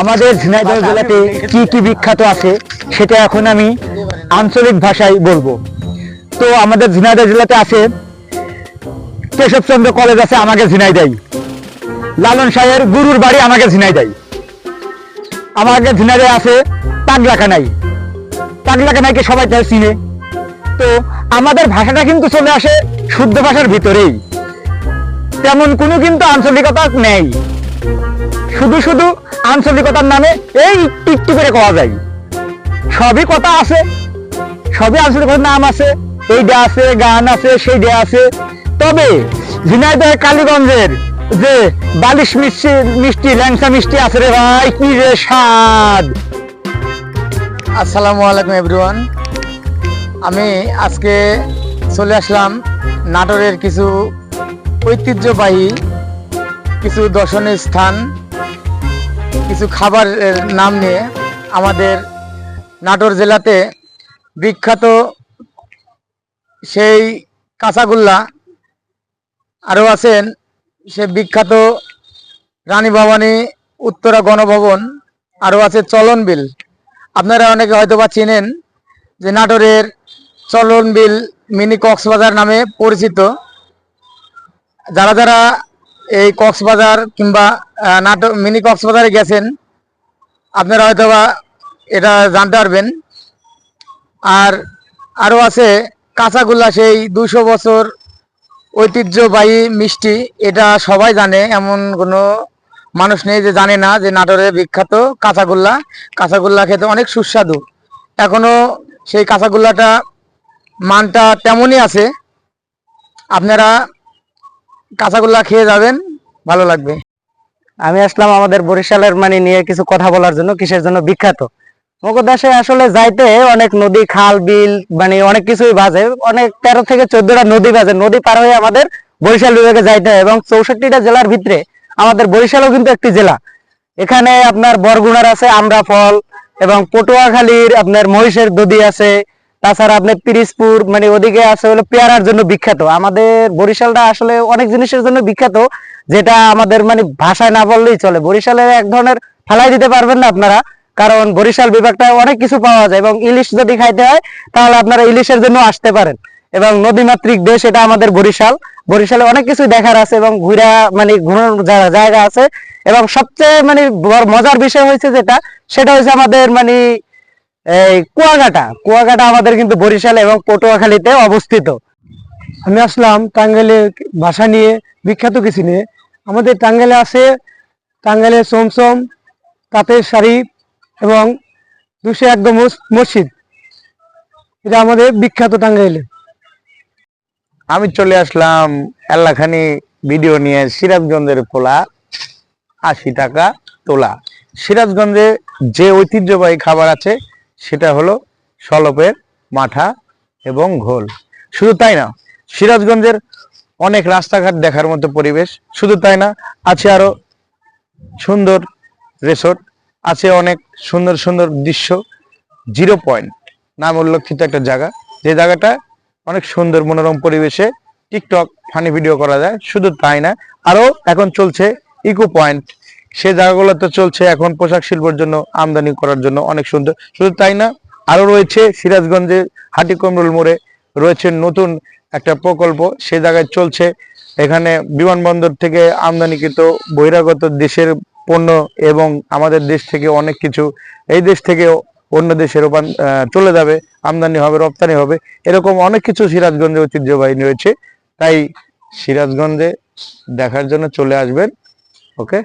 আমাদের ঝিনাইদহ জেলাতে কি কি বিখ্যাত আছে, সেটা এখন আমি আঞ্চলিক ভাষায় বলব। তো আমাদের ঝিনাইদহ জেলাতে আছে, কেশবচন্দ্র কলেজ আছে আমাকে ঝিনাইদাই। লালন সাহের গুরুর বাড়ি আমাকে ঝিনাইদাই। আমাকে ঝিনাইদে আছে পাগলাকানাই পাগলাকানাইকে সবাই তাই চিনে। তো আমাদের ভাষাটা কিন্তু চলে আসে শুদ্ধ ভাষার ভিতরেই। তেমন কোনো কিন্তু আঞ্চলিকতা নেই। শুধু শুধু আঞ্চলিকতার নামে এই একটু করে কওয়া যায়। সবই কথা আছে, সবই আঞ্চলিকতার নাম আছে, এই এইটা আছে, গান আছে, সেই সেইটা আছে। তবে ঝিনাইদহ কালীগঞ্জের যে বালিশ মিষ্টি মিষ্টি ল্যাংসা মিষ্টি আছে রে ভাই, কি রে স্বাদ। আসসালামু আলাইকুম এভরিওয়ান। আমি আজকে চলে আসলাম নাটোরের কিছু ঐতিহ্যবাহী, কিছু দর্শনীয় স্থান কিছু খাবারের নাম নিয়ে আমাদের নাটোর জেলাতে বিখ্যাত সেই কাঁচাগোল্লা আরও আছেন সে বিখ্যাত রানী ভবানী উত্তরা গণভবন, আরও আছে চলন বিল আপনারা অনেকে হয়তো বা চিনেন যে নাটোরের চলন বিল মিনি কক্সবাজার নামে পরিচিত। যারা যারা এই কক্সবাজার কিংবা নাটোর মিনি কক্সবাজারে গেছেন, আপনারা হয়তো বা এটা জানতে পারবেন। আর আরও আছে কাঁচাগোল্লা, সেই দুশো বছর ঐতিহ্যবাহী মিষ্টি, এটা সবাই জানে, এমন কোনো মানুষ নেই যে জানে না যে নাটোরের বিখ্যাত কাঁচাগোল্লা। কাঁচাগোল্লা খেতে অনেক সুস্বাদু। এখনও সেই কাঁচাগোল্লাটা মানটা তেমনই আছে। আপনারা কাঁচাগোল্লা খেয়ে যাবেন, ভালো লাগবে। আমি আসলাম আমাদের বরিশালের মানে নিয়ে কিছু কথা বলার জন্য, কিসের জন্য বিখ্যাত। মগদাসে আসলে যাইতে অনেক নদী, খাল, বিল মানে অনেক কিছুই বাজে। অনেক তেরো থেকে চোদ্দটা নদী বাজে। নদী পার হয়ে আমাদের বরিশাল বিভাগে যাইতে হয় এবং চৌষট্টিটা জেলার ভিতরে আমাদের বরিশালও কিন্তু একটি জেলা। এখানে আপনার বরগুনার আছে আমরা ফল এবং পটুয়াখালীর আপনার মহিষের নদী আছে। তাছাড়া আপনার পিরিজপুর মানে ওদিকে আছে হলো পেয়ারার জন্য বিখ্যাত। আমাদের বরিশালটা আসলে অনেক জিনিসের জন্য বিখ্যাত, যেটা আমাদের মানে ভাষায় না বললেই চলে। বরিশালের এক ধরনের ফেলাই দিতে পারবেন না আপনারা, কারণ বরিশাল বিভাগটা অনেক কিছু পাওয়া যায় এবং ইলিশ যদি খাইতে হয়, তাহলে আপনারা ইলিশের জন্য আসতে পারেন। এবং নদীমাতৃক দেশ এটা আমাদের বরিশাল। বরিশালে অনেক কিছু দেখার আছে এবং ঘুরা মানে ঘোরার জায়গা আছে। এবং সবচেয়ে মানে মজার বিষয় হয়েছে যেটা, সেটা হচ্ছে আমাদের মানে এই কুয়াকাটা কুয়াকাটা আমাদের কিন্তু বরিশাল এবং পটুয়াখালীতে অবস্থিত। আমি আসলাম টাঙ্গাইলের ভাষা নিয়ে, বিখ্যাত কিছু নিয়ে। আমাদের টাঙ্গাইলে আছে টাঙ্গাইলে চমচম, তাঁতের শাড়ি এবং দুশো একদম মসজিদ। এটা আমাদের বিখ্যাত টাঙ্গাইলে। আমি চলে আসলাম এলাখানি ভিডিও নিয়ে সিরাজগঞ্জের পোলা আশি টাকা তোলা। সিরাজগঞ্জে যে ঐতিহ্যবাহী খাবার আছে সেটা হলো সলপের মাঠা এবং ঘোল। শুধু তাই না, সিরাজগঞ্জের অনেক রাস্তাঘাট দেখার মতো পরিবেশ, শুধু তাই না, আছে আরও সুন্দর রিসোর্ট আছে অনেক সুন্দর সুন্দর দৃশ্য। জিরো পয়েন্ট নাম উল্লেখিত একটা জায়গা। যে জায়গাটা অনেক সুন্দর মনোরম পরিবেশে টিকটক ফানি ভিডিও করা যায়, শুধু তাই না, আরও এখন চলছে ইকো পয়েন্ট সে জায়গাগুলোতে চলছে এখন পোশাক শিল্পের জন্য আমদানি করার জন্য অনেক সুন্দর। শুধু তাই না, আরও রয়েছে সিরাজগঞ্জে হাটিকমরুল মোড়ে রয়েছে নতুন একটা প্রকল্প। সে জায়গায় চলছে। এখানে বিমানবন্দর থেকে আমদানিকৃত বহিরাগত দেশের পণ্য এবং আমাদের দেশ থেকে অনেক কিছু এই দেশ থেকে অন্য দেশে রূপান- চলে যাবে, আমদানি হবে, রপ্তানি হবে, এরকম অনেক কিছু সিরাজগঞ্জে ঐতিহ্যবাহী রয়েছে। তাই সিরাজগঞ্জে দেখার জন্য চলে আসবেন, ওকে?